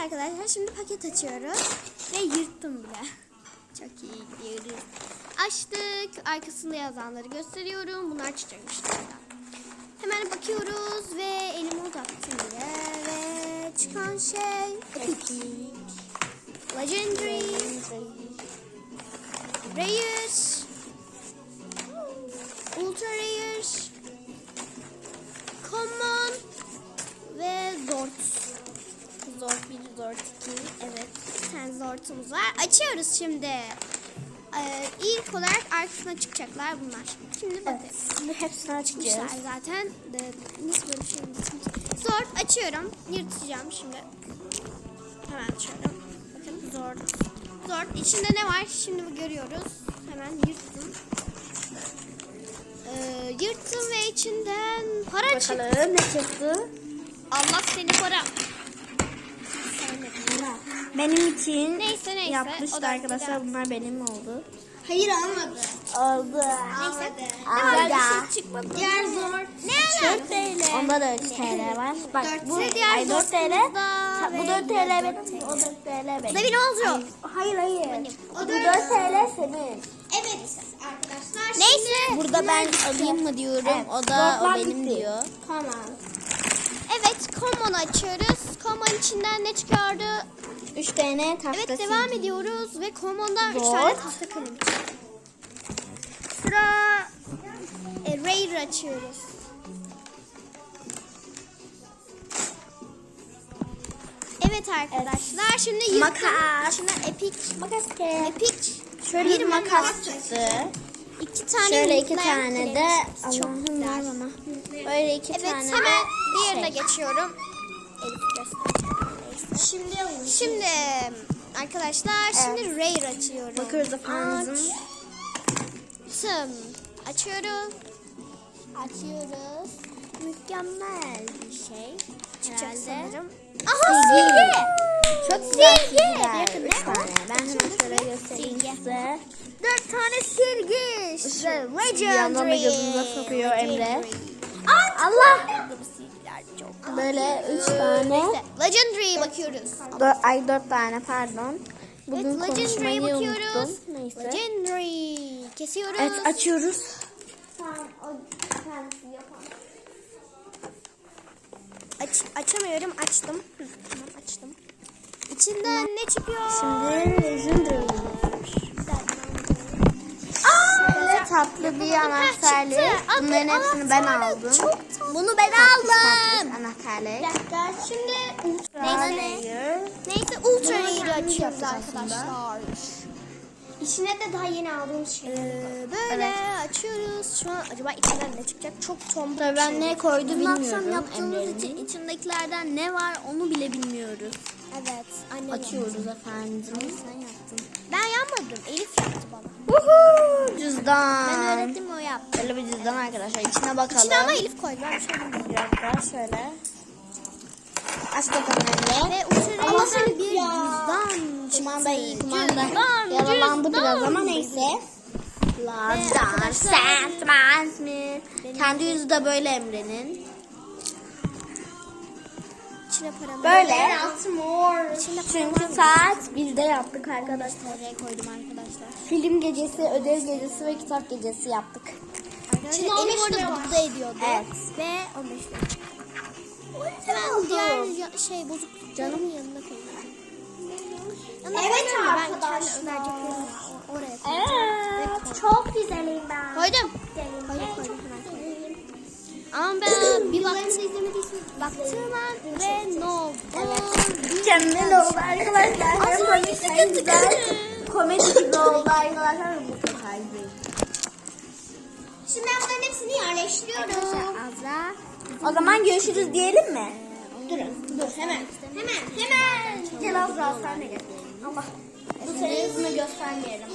arkadaşlar şimdi paket açıyoruz. Ve yırttım bile. Çok iyi gidiyoruz. Açtık. Arkasında yazanları gösteriyorum. Bunlar çıkacakmış. Hemen bakıyoruz ve elimi uzattım bile. Ve çıkan şey. Legendary. Rare. Zord'umuz var. Açıyoruz şimdi. Ee, ilk olarak arkasına çıkacaklar bunlar. Şimdi bakıyoruz. Şimdi hepsini açacağız. Zaten. De, nasıl böyle şey. Zord açıyorum. Yırtacağım şimdi. Hemen açıyorum. Bakın Zord. Zord. İçinde ne var? Şimdi görüyoruz. Hemen yırttım. Ee, yırttım ve içinden para çıktı. Bakalım ne çıktı? Allah seni para. Sevmedim. Benim için Neyse, neyse. yapmıştı arkadaşlar. Bunlar benim oldu. Hayır almadı. Oldu. Neyse. Aldı. Bir şey çıkmadı. Diğer zor. Ne ala? 4 TL. Onda da 3 TL var. Bak bu ay 4 TL. Bu ve 4 TL benim. O 4 TL benim. Da benim olacak. Hayır hayır. O Bu dört- 4 TL senin. Evet arkadaşlar. Neyse. Burada ben alayım mı diyorum. O da o benim diyor. Tamam. Evet, Common açıyoruz. Common içinden ne çıkardı? 3 tane tahta Evet, devam ediyoruz ve Common'dan 3 Zor. tane tahta kalem. Sıra e, Rare açıyoruz. Evet arkadaşlar, şimdi yırttım. Makas. İçinden Epic, Makas ke. Epic Şöyle bir makas çıktı. iki tane Şöyle iki tane de Allah'ım ver bana. Böyle iki Evet tane hemen de diğerine şey. geçiyorum. Elif göstereceğim. Şimdi Şimdi arkadaşlar şimdi Rare açıyorum. Bakıyoruz efendim. Açtım. Açıyorum. Açıyoruz. Mükemmel bir şey. Çıkacak sanırım. Aha Silgi. Çok güzel Silgi. ne? tane. Ben hemen şöyle göstereyim Silgi. size. Dört tane silgi. İşte Legendary. yandan da gözünüze sokuyor Emre. Allah. Böyle üç tane. Legendary'e bakıyoruz. Dö- ay dört tane pardon. Bugün evet, Legendary'e bakıyoruz. Neyse. Legendary. Kesiyoruz. Evet açıyoruz. Aç, açamıyorum. Açtım. Tamam açtım. İçinden ne çıkıyor? Şimdi Legendary. Tatlı bir anahtarlık. Bunların hepsini ben aldım. Bunu ben aldım. anahtarlık. Dakika şimdi Neyse. neyse, neyse ultra kendim açıyoruz arkadaşlar. İçine de daha yeni aldığım şey. böyle açıyoruz. Şu an acaba içinden ne çıkacak? Çok tombul. Tabii ben ne koydu bilmiyorum. akşam yaptığımız için içindekilerden ne var onu bile bilmiyoruz. Evet. Annem Açıyoruz efendim. Sen yaptın. Ben yapmadım. Elif yaptı bana. Uhu, cüzdan. Ben öğrettim o yaptı. Böyle bir cüzdan arkadaşlar. İçine bakalım. İçine ama Elif koydu. Ben bir şey. Bir dakika şöyle. Aç bakalım Emre. Ve ultra Ama seni bir bir cüzdan Kumanda iyi kumanda. Cüzdan. biraz ama neyse. Lazdan arkadaşlar- sen transmit. Kendi yüzü de böyle Emre'nin. İçine paramı. Böyle. İçinde Çünkü saat bizde yaptık arkadaşlar. Oraya koydum arkadaşlar. Film gecesi, ödev gecesi ve kitap gecesi yaptık. Beş orada lira var. burada ediyordu. Evet. Ve 15 lira. Hemen diğer ya- şey bozuk canımın yanına koyuyorum. Yanına Evet koyuyorum da Ben arkadaşlar. kendi oraya koyacağım. Evet, çok güzelim ben. Koydum. Koydum koydum hemen koydum. Ama ben bir baktım. Ben ve oldu? Mükemmel oldu arkadaşlar. Hem komik hem güzel. Komedi gibi oldu arkadaşlar. Bu değil. Şimdi ben bunların hepsini yerleştiriyorum. Azra. O zaman görüşürüz diyelim mi? Durun. Dur hemen. Hemen. Hemen. Gel Azra sen de gel. Allah. Bu yüzünü göstermeyelim.